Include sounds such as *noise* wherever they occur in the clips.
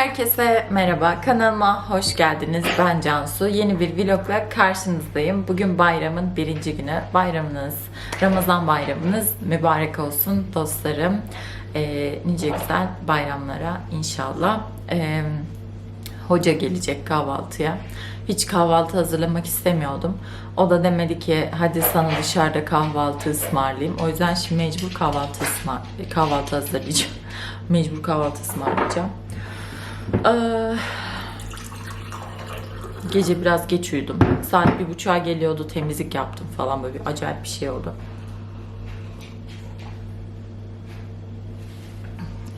Herkese merhaba, kanalıma hoş geldiniz. Ben Cansu. Yeni bir vlogla karşınızdayım. Bugün bayramın birinci günü. Bayramınız, Ramazan bayramınız mübarek olsun dostlarım. Ee, nice güzel bayramlara inşallah. Ee, hoca gelecek kahvaltıya. Hiç kahvaltı hazırlamak istemiyordum. O da demedi ki hadi sana dışarıda kahvaltı ısmarlayayım. O yüzden şimdi mecbur kahvaltı ısmar kahvaltı hazırlayacağım. *laughs* Mecbur kahvaltı ısmarlayacağım. Ee, gece biraz geç uyudum. Saat bir buçuğa geliyordu temizlik yaptım falan böyle bir acayip bir şey oldu.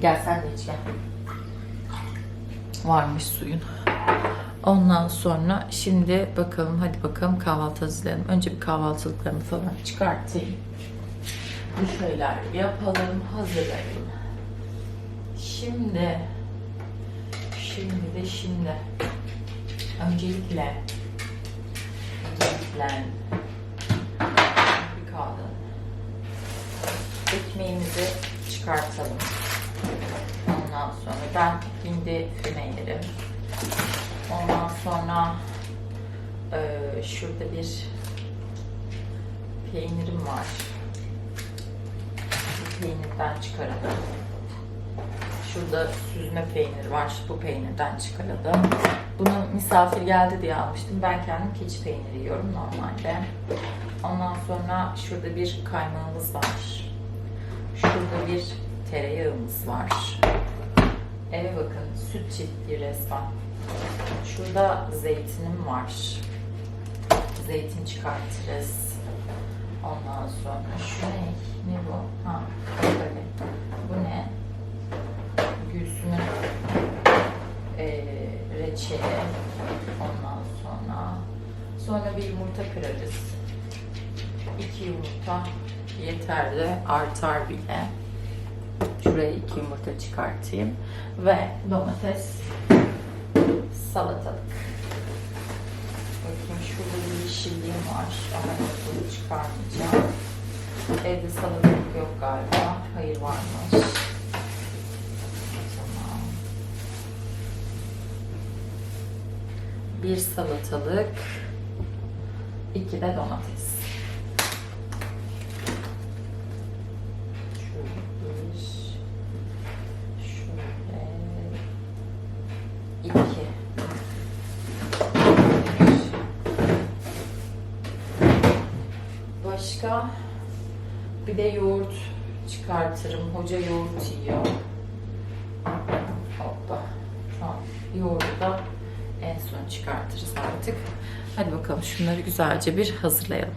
Gel sen de iç gel. Varmış suyun. Ondan sonra şimdi bakalım hadi bakalım kahvaltı hazırlayalım. Önce bir kahvaltılıklarımı falan çıkartayım. Bir şeyler yapalım, hazırlayalım. Şimdi Şimdi de şimdi. Öncelikle öncelikle bir kaldı. Ekmeğimizi çıkartalım. Ondan sonra ben hindi füme yerim. Ondan sonra eee, şurada bir peynirim var. Bu peynirden çıkaralım. Şurada süzme peynir var. Bu peynirden çıkaralım. Bunu misafir geldi diye almıştım. Ben kendim keçi peyniri yiyorum normalde. Ondan sonra şurada bir kaymağımız var. Şurada bir tereyağımız var. Eve bakın süt çiftliği resmen. Şurada zeytinim var. Zeytin çıkartırız. Ondan sonra şu ne? Ne bu? Ha, böyle. Bu ne? Gülsüm'ün eee reçeli. Ondan sonra sonra bir yumurta kırarız. İki yumurta yeterli, artar bile. Şuraya iki yumurta çıkartayım ve domates, salatalık. Bakayım şurada bir yeşilliğim var ama bunu çıkarmayacağım. Evde salatalık yok galiba. Hayır varmış. Tamam. Bir salatalık, iki de domates. Başka bir de yoğurt çıkartırım. Hoca yoğurt yiyor. Hoppa. Tamam. Yoğurdu da en son çıkartırız artık. Hadi bakalım şunları güzelce bir hazırlayalım.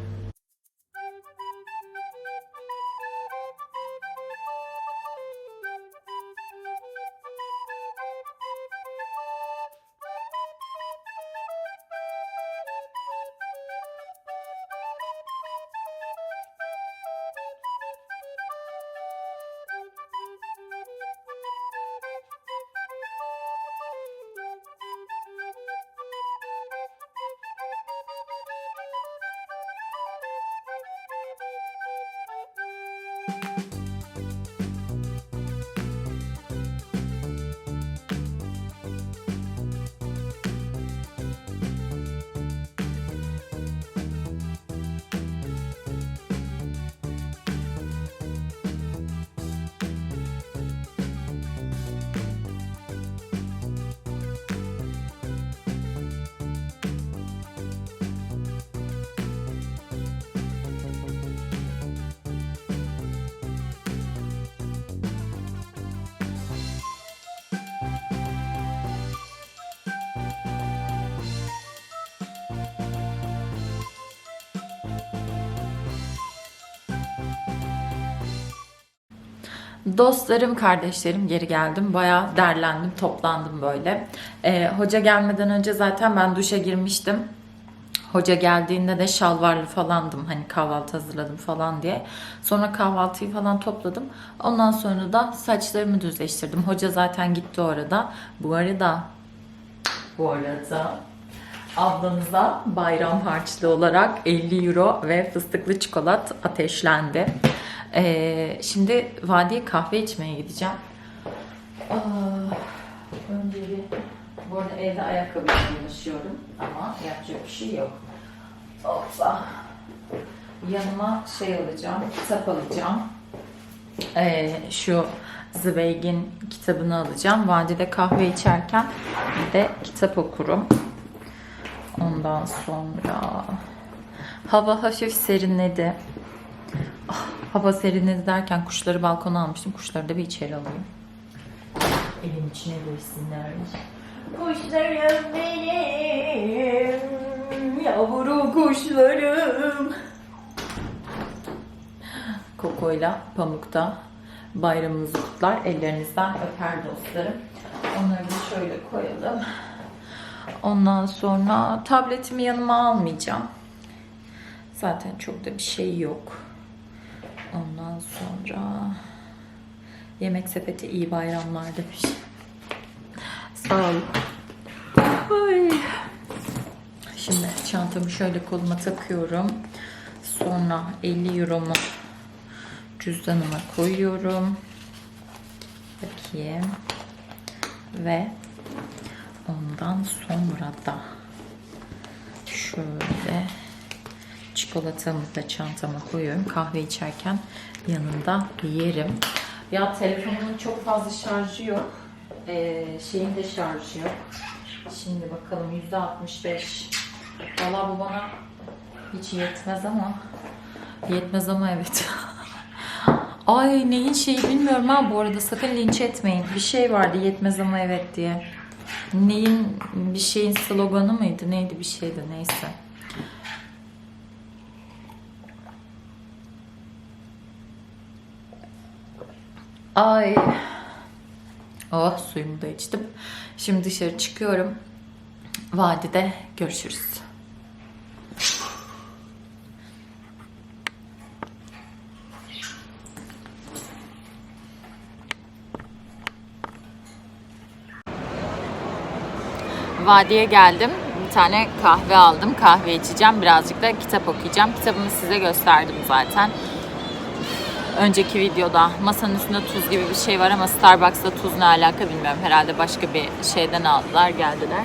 Dostlarım, kardeşlerim geri geldim. Bayağı derlendim, toplandım böyle. Ee, hoca gelmeden önce zaten ben duşa girmiştim. Hoca geldiğinde de şalvarlı falandım. Hani kahvaltı hazırladım falan diye. Sonra kahvaltıyı falan topladım. Ondan sonra da saçlarımı düzleştirdim. Hoca zaten gitti orada. Bu arada bu arada ablanıza bayram harçlığı olarak 50 euro ve fıstıklı çikolat ateşlendi. Ee, şimdi vadiye kahve içmeye gideceğim. Aa, Önce bir... Bu arada evde ayakkabıyla dolaşıyorum ama yapacak bir şey yok. Hoppa. Yanıma şey alacağım, kitap alacağım. Ee, şu Zweig'in kitabını alacağım. Vadide kahve içerken de kitap okurum. Ondan sonra hava hafif serinledi. Ah, hava serinledi derken kuşları balkona almıştım. Kuşları da bir içeri alayım. Evin içine girsinler. Kuşlarım benim, yavru kuşlarım. Koko'yla Pamuk'ta bayramınızı kutlar. Ellerinizden öper dostlarım. Onları da şöyle koyalım. Ondan sonra tabletimi yanıma almayacağım. Zaten çok da bir şey yok. Ondan sonra yemek sepeti iyi bayramlar demiş. Sağ ol. Ay. Şimdi çantamı şöyle koluma takıyorum. Sonra 50 euromu cüzdanıma koyuyorum. Bakayım. Ve ondan sonra da şöyle çikolatamı da çantama koyuyorum. Kahve içerken yanında yerim. Ya telefonumun çok fazla şarjı yok. Ee, şeyin de şarjı yok. Şimdi bakalım yüzde 65. Valla bu bana hiç yetmez ama yetmez ama evet. *laughs* Ay neyin şeyi bilmiyorum ha bu arada sakın linç etmeyin. Bir şey vardı yetmez ama evet diye. Neyin bir şeyin sloganı mıydı neydi bir şeydi neyse. Ay. Oh suyumu da içtim. Şimdi dışarı çıkıyorum. Vadide görüşürüz. Vadiye geldim. Bir tane kahve aldım. Kahve içeceğim. Birazcık da kitap okuyacağım. Kitabımı size gösterdim zaten. Önceki videoda masanın üstünde tuz gibi bir şey var ama Starbucks'ta tuz ne alaka bilmiyorum. Herhalde başka bir şeyden aldılar geldiler.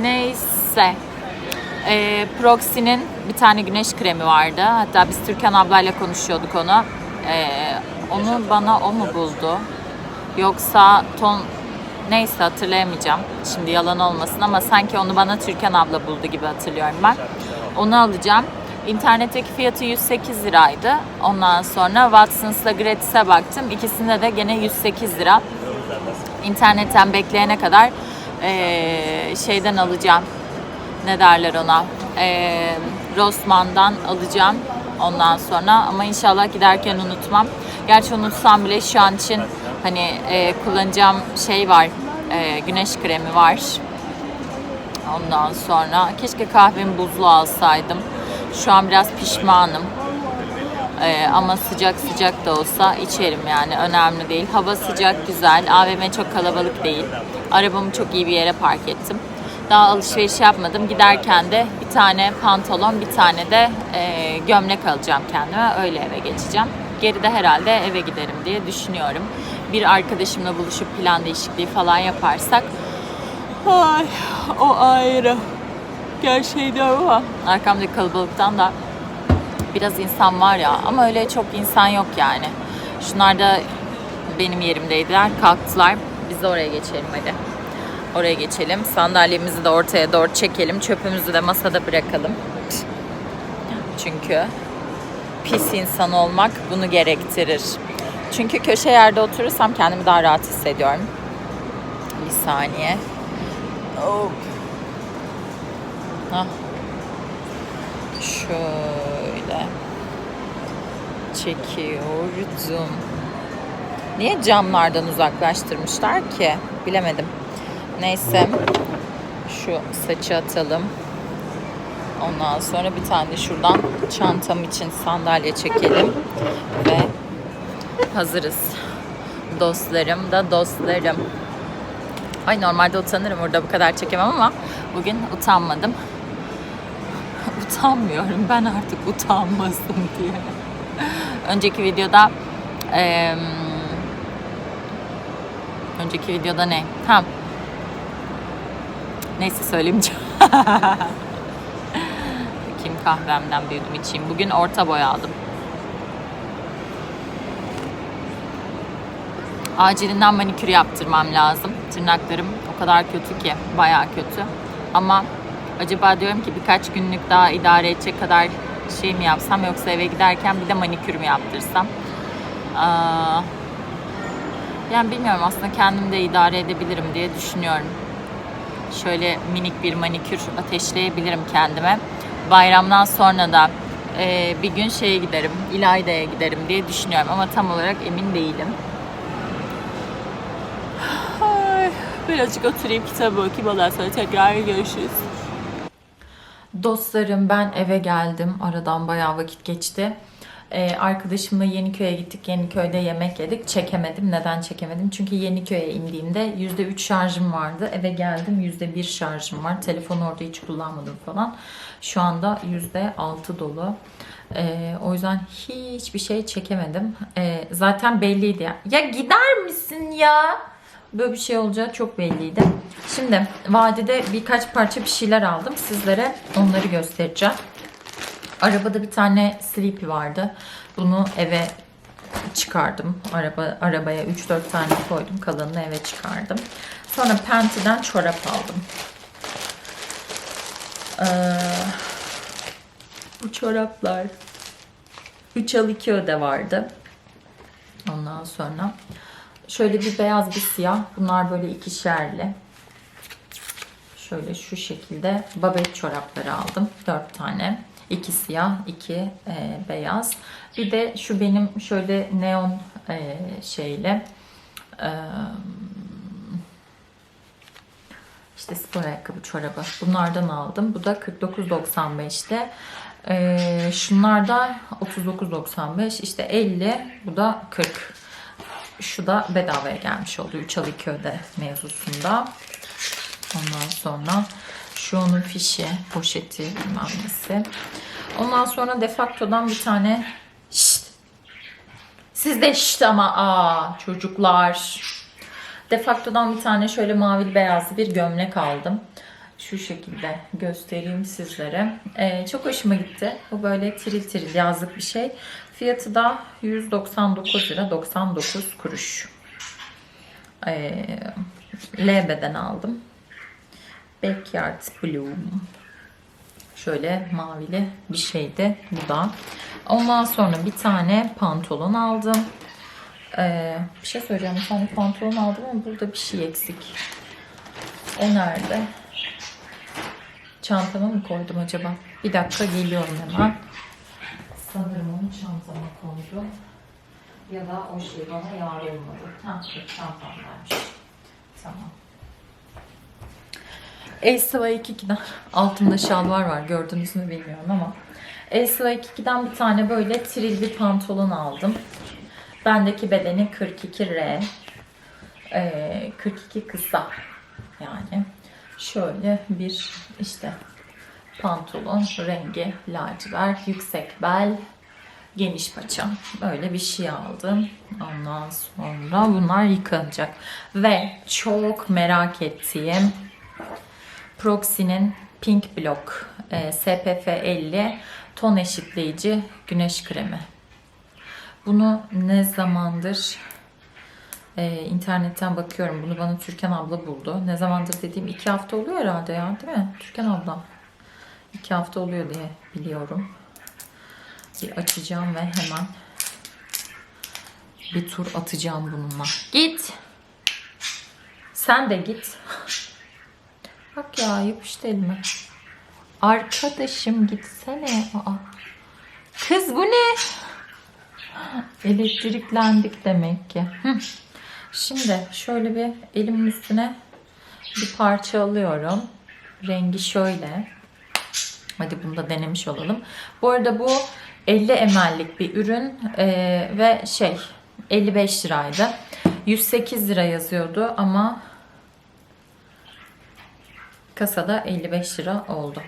Neyse. Ee, Proxy'nin bir tane güneş kremi vardı. Hatta biz Türkan ablayla konuşuyorduk onu. Ee, onu bana o mu buldu? Yoksa ton neyse hatırlayamayacağım. Şimdi yalan olmasın ama sanki onu bana Türkan abla buldu gibi hatırlıyorum ben. Onu alacağım. İnternetteki fiyatı 108 liraydı. Ondan sonra Watsons'la Gratis'e baktım. İkisinde de gene 108 lira. İnternetten bekleyene kadar eee, şeyden alacağım. Ne derler ona? Eee Rossmann'dan alacağım ondan sonra. Ama inşallah giderken unutmam. Gerçi unutsam bile şu an için hani eee, kullanacağım şey var. Eee, güneş kremi var. Ondan sonra keşke kahvemi buzlu alsaydım. Şu an biraz pişmanım. Ee, ama sıcak sıcak da olsa içerim yani önemli değil. Hava sıcak güzel. AVM çok kalabalık değil. Arabamı çok iyi bir yere park ettim. Daha alışveriş yapmadım. Giderken de bir tane pantolon, bir tane de e, gömlek alacağım kendime. Öyle eve geçeceğim. Geride herhalde eve giderim diye düşünüyorum. Bir arkadaşımla buluşup plan değişikliği falan yaparsak Ay, o ayrı. Gerçekten ama arkamdaki kalabalıktan da biraz insan var ya ama öyle çok insan yok yani. Şunlar da benim yerimdeydiler. Kalktılar. Biz de oraya geçelim hadi. Oraya geçelim. Sandalyemizi de ortaya doğru çekelim. Çöpümüzü de masada bırakalım. Çünkü pis insan olmak bunu gerektirir. Çünkü köşe yerde oturursam kendimi daha rahat hissediyorum. Bir saniye. Hop. Hah. Şöyle. Çekiyordum. Niye camlardan uzaklaştırmışlar ki? Bilemedim. Neyse. Şu saçı atalım. Ondan sonra bir tane şuradan çantam için sandalye çekelim. Ve hazırız. Dostlarım da dostlarım. Ay normalde utanırım burada bu kadar çekemem ama bugün utanmadım. *laughs* Utanmıyorum ben artık utanmasın diye. Önceki videoda eee, önceki videoda ne? Ha Neyse söylemeyeceğim. *laughs* Bakayım kahvemden bir yudum içeyim. Bugün orta boy aldım. Acilinden manikür yaptırmam lazım. Tırnaklarım o kadar kötü ki. Bayağı kötü. Ama acaba diyorum ki birkaç günlük daha idare edecek kadar şey mi yapsam yoksa eve giderken bir de manikür mü yaptırsam? Aa, yani bilmiyorum aslında kendim de idare edebilirim diye düşünüyorum. Şöyle minik bir manikür ateşleyebilirim kendime. Bayramdan sonra da e, bir gün şeye giderim, İlayda'ya giderim diye düşünüyorum ama tam olarak emin değilim. Birazcık oturayım kitabı okuyayım ondan sonra tekrar görüşürüz. Dostlarım ben eve geldim. Aradan bayağı vakit geçti. Ee, arkadaşımla Yeniköy'e gittik. Yeniköy'de yemek yedik. Çekemedim. Neden çekemedim? Çünkü Yeniköy'e indiğimde %3 şarjım vardı. Eve geldim %1 şarjım var. Telefonu orada hiç kullanmadım falan. Şu anda %6 dolu. Ee, o yüzden hiçbir şey çekemedim. Ee, zaten belliydi ya. Ya gider misin ya? Böyle bir şey olacağı çok belliydi. Şimdi vadide birkaç parça bir şeyler aldım. Sizlere onları göstereceğim. Arabada bir tane Sleepy vardı. Bunu eve çıkardım. Araba arabaya 3-4 tane koydum. Kalanını eve çıkardım. Sonra Penti'den çorap aldım. Ee, bu çoraplar 3 al 2 öde vardı. Ondan sonra şöyle bir beyaz bir siyah. Bunlar böyle ikişerli. Şöyle şu şekilde babet çorapları aldım. 4 tane. 2 siyah, 2 e, beyaz. Bir de şu benim şöyle neon e, şeyle e, işte spor ayakkabı çorabı. Bunlardan aldım. Bu da 49.95'te. E, şunlar da 39.95. İşte 50. Bu da 40. Şu da bedavaya gelmiş oldu. 3 al 2 öde mevzusunda. Ondan sonra şu onun fişi, poşeti bilmem nesi. Ondan sonra defaktodan bir tane şşt. Siz de şşt ama aa çocuklar. Defaktodan bir tane şöyle mavili beyazlı bir gömlek aldım. Şu şekilde göstereyim sizlere. Ee, çok hoşuma gitti. Bu böyle tiril tiril yazlık bir şey. Fiyatı da 199 lira 99 kuruş. Ee, LB'den aldım. Backyard Bloom. Şöyle mavili bir şeydi bu da. Ondan sonra bir tane pantolon aldım. Ee, bir şey söyleyeceğim. Bir tane pantolon aldım ama burada bir şey eksik. O nerede? Çantama mı koydum acaba? Bir dakika geliyorum hemen. Sanırım onu çantama koydum. Ya da o şey bana yar olmadı. Ha, çantamdaymış. Tamam. Elsa ve 22'den altımda şalvar var gördünüz mü bilmiyorum ama Elsa ve 22'den bir tane böyle tril bir pantolon aldım. Bendeki bedeni 42R. Ee, 42 kısa yani. Şöyle bir işte pantolon rengi lacivert yüksek bel geniş paça böyle bir şey aldım. Ondan sonra bunlar yıkanacak. Ve çok merak ettiğim Proxy'nin Pink Block e, SPF 50 ton eşitleyici güneş kremi. Bunu ne zamandır e, internetten bakıyorum. Bunu bana Türkan abla buldu. Ne zamandır dediğim iki hafta oluyor herhalde ya değil mi? Türkan abla. İki hafta oluyor diye biliyorum. Bir açacağım ve hemen bir tur atacağım bununla. Git. Sen de git. *laughs* Bak ya yapıştı elime. Arkadaşım gitsene. Aa. Kız bu ne? Elektriklendik demek ki. Şimdi şöyle bir elimin üstüne bir parça alıyorum. Rengi şöyle. Hadi bunu da denemiş olalım. Bu arada bu 50 ml'lik bir ürün ee, ve şey 55 liraydı. 108 lira yazıyordu ama kasada 55 lira oldu.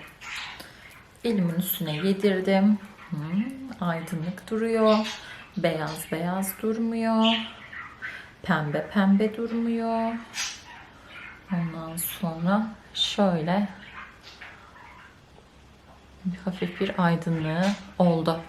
Elimin üstüne yedirdim. Hmm, aydınlık duruyor. Beyaz beyaz durmuyor. Pembe pembe durmuyor. Ondan sonra şöyle hafif bir aydınlığı oldu.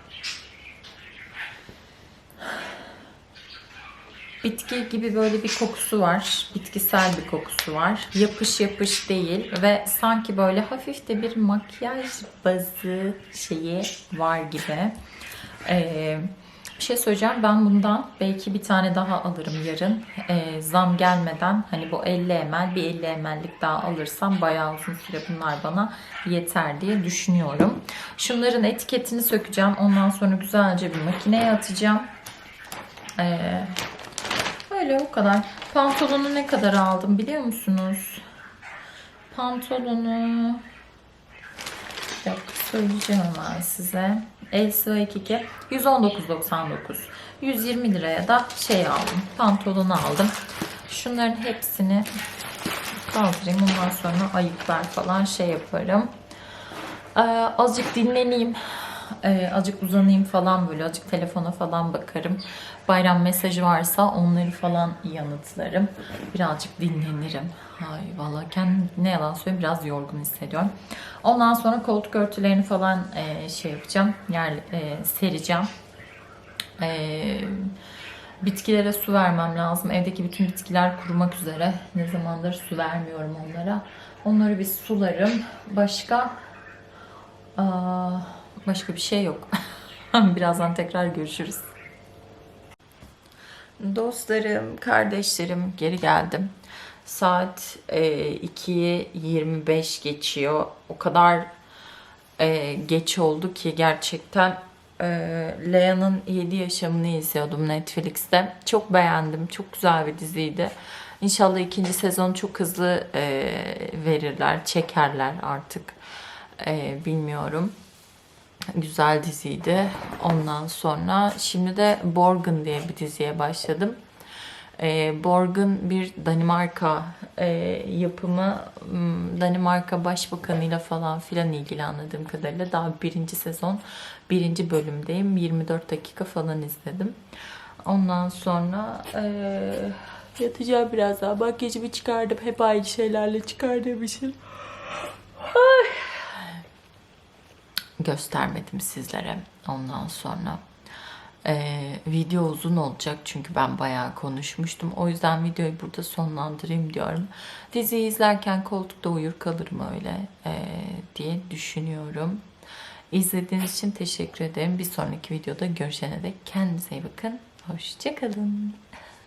Bitki gibi böyle bir kokusu var. Bitkisel bir kokusu var. Yapış yapış değil ve sanki böyle hafif de bir makyaj bazı şeyi var gibi. Ee, bir şey söyleyeceğim. Ben bundan belki bir tane daha alırım yarın. Ee, zam gelmeden hani bu 50 ml bir 50 ml'lik daha alırsam bayağı uzun süre bunlar bana yeter diye düşünüyorum. Şunların etiketini sökeceğim. Ondan sonra güzelce bir makineye atacağım. Ee, öyle o kadar. Pantolonu ne kadar aldım biliyor musunuz? Pantolonu dakika söyleyeceğim hemen size. El sıra 22 119.99 120 liraya da şey aldım. Pantolonu aldım. Şunların hepsini kaldırayım. Ondan sonra ayıklar falan şey yaparım. Ee, azıcık dinleneyim. Ee, azıcık uzanayım falan böyle. Azıcık telefona falan bakarım. Bayram mesajı varsa onları falan yanıtlarım. Birazcık dinlenirim. Ay vallahi kendim ne yalan söyleyeyim biraz yorgun hissediyorum. Ondan sonra koltuk örtülerini falan e, şey yapacağım. Yer e, sereceğim. E, bitkilere su vermem lazım. Evdeki bütün bitkiler kurumak üzere. Ne zamandır su vermiyorum onlara. Onları bir sularım. Başka Aa, başka bir şey yok. *laughs* Birazdan tekrar görüşürüz. Dostlarım, kardeşlerim geri geldim. Saat e, 2'yi 25 geçiyor. O kadar e, geç oldu ki gerçekten e, Lea'nın 7 yaşamını izliyordum Netflix'te. Çok beğendim. Çok güzel bir diziydi. İnşallah ikinci sezon çok hızlı e, verirler, çekerler artık. E, bilmiyorum. Güzel diziydi. Ondan sonra şimdi de Borgen diye bir diziye başladım. E, Borgen bir Danimarka e, yapımı. Hmm, Danimarka Başbakanıyla falan filan ilgili anladığım kadarıyla. Daha birinci sezon, birinci bölümdeyim. 24 dakika falan izledim. Ondan sonra e, yatacağım biraz daha. Makyajımı çıkardım. Hep aynı şeylerle çıkardığım için. Ay. Göstermedim sizlere. Ondan sonra ee, video uzun olacak çünkü ben bayağı konuşmuştum. O yüzden videoyu burada sonlandırayım diyorum. Diziyi izlerken koltukta uyur kalırım öyle ee, diye düşünüyorum. İzlediğiniz için teşekkür ederim. Bir sonraki videoda görüşene dek kendinize iyi bakın. Hoşçakalın.